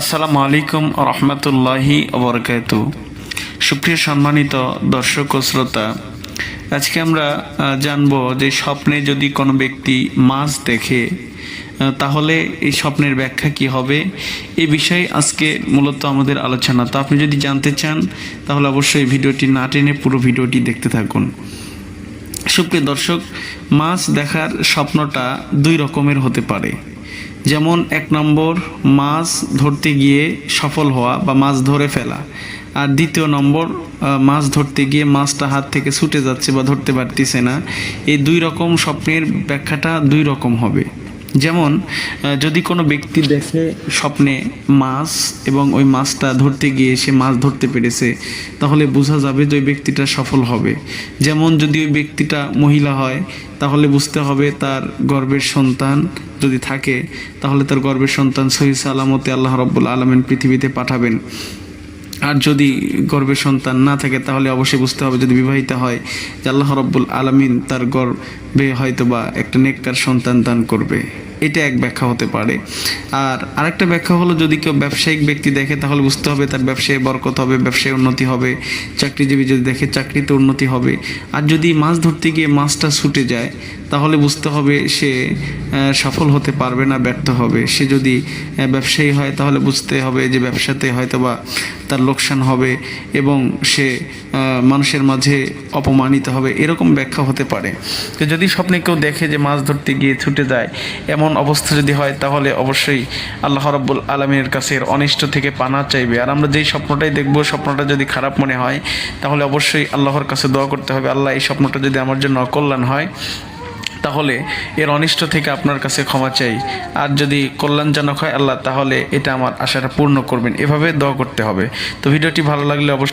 আসসালামু আলাইকুম রহমতুল্লাহি ওবরকাত সুপ্রিয় সম্মানিত দর্শক ও শ্রোতা, আজকে আমরা জানব যে স্বপ্নে যদি কোনো ব্যক্তি মাছ দেখে তাহলে এই স্বপ্নের ব্যাখ্যা কি হবে? এই বিষয়ে আজকে মূলত আমাদের আলোচনা। তো আপনি যদি জানতে চান, তাহলে অবশ্যই ভিডিওটি না টেনে পুরো ভিডিওটি দেখতে থাকুন। সুপ্রিয় দর্শক, মাছ দেখার স্বপ্নটা দুই রকমের হতে পারে। যেমন এক নম্বর, মাছ ধরতে গিয়ে সফল হওয়া বা মাছ ধরে ফেলা। আর দ্বিতীয় নম্বর মাছ ধরতে গিয়ে মাছটা হাত থেকে ছুটে যাচ্ছে বা ধরতে পারতেছে না। এই দুই রকম স্বপ্নের ব্যাখ্যাটা দুই রকম হবে। যেমন যদি কোনো ব্যক্তি দেখে স্বপ্নে মাছ এবং ওই মাছটা ধরতে গিয়ে সে মাছ ধরতে পেরেছে, তাহলে বোঝা যাবে যে ওই ব্যক্তিটা সফল হবে। যেমন, যদি ওই ব্যক্তিটা মহিলা হয়, তাহলে বুঝতে হবে তার গর্বের সন্তান যদি থাকে, তাহলে তার গর্বের সন্তান সহি সালামতে আল্লাহ রব্বুল আলমেন পৃথিবীতে পাঠাবেন। আর যদি গর্বের সন্তান না থাকে, তাহলে অবশ্যই বুঝতে হবে যদি বিবাহিত হয়, যে আল্লাহ রব্বুল আলমিন তার গর্বে হয়তো বা একটা নেককার সন্তান দান করবে। এটা এক ব্যাখ্যা হতে পারে। আর আরেকটা ব্যাখ্যা হলো, যদি কেউ ব্যবসায়িক ব্যক্তি দেখে, তাহলে বুঝতে হবে তার ব্যবসায় বরকত হবে, ব্যবসায় উন্নতি হবে, চাকরিজীবী যদি দেখে, চাকরিতে উন্নতি হবে। আর যদি মাছ ধরতে গিয়ে মাছটা ছুটে যায় তাহলে বুঝতে হবে সে সফল হতে পারবে না, ব্যর্থ হবে। সে যদি ব্যবসায়ী হয়, তাহলে বুঝতে হবে যে ব্যবসাতে হয়তোবা তার লোকসান হবে এবং সে মানুষের মাঝে অপমানিত হবে। এরকম ব্যাখ্যা হতে পারে। তো যদি স্বপ্নে কেউ দেখে যে মাছ ধরতে গিয়ে ছুটে যায়, এমন অবস্থা যদি হয়, তাহলে অবশ্যই আল্লাহ রব্বুল আলমীর কাছে অনিষ্ট থেকে পানা চাইবে। আর আমরা যেই স্বপ্নটাই দেখব, স্বপ্নটা যদি খারাপ মনে হয়, তাহলে অবশ্যই আল্লাহর কাছে দোয়া করতে হবে, আল্লাহ, এই স্বপ্নটা যদি আমার জন্য অকল্যাণ হয় তাহলে এর অনিষ্ট থেকে আপনার কাছে ক্ষমা চাই। আর যদি কল্যাণজনক হয় আল্লাহ, তাহলে এটা আমার আশাটা পূর্ণ করবেন। এভাবে দোয়া করতে হবে। তো ভিডিওটি ভালো লাগলে অবশ্যই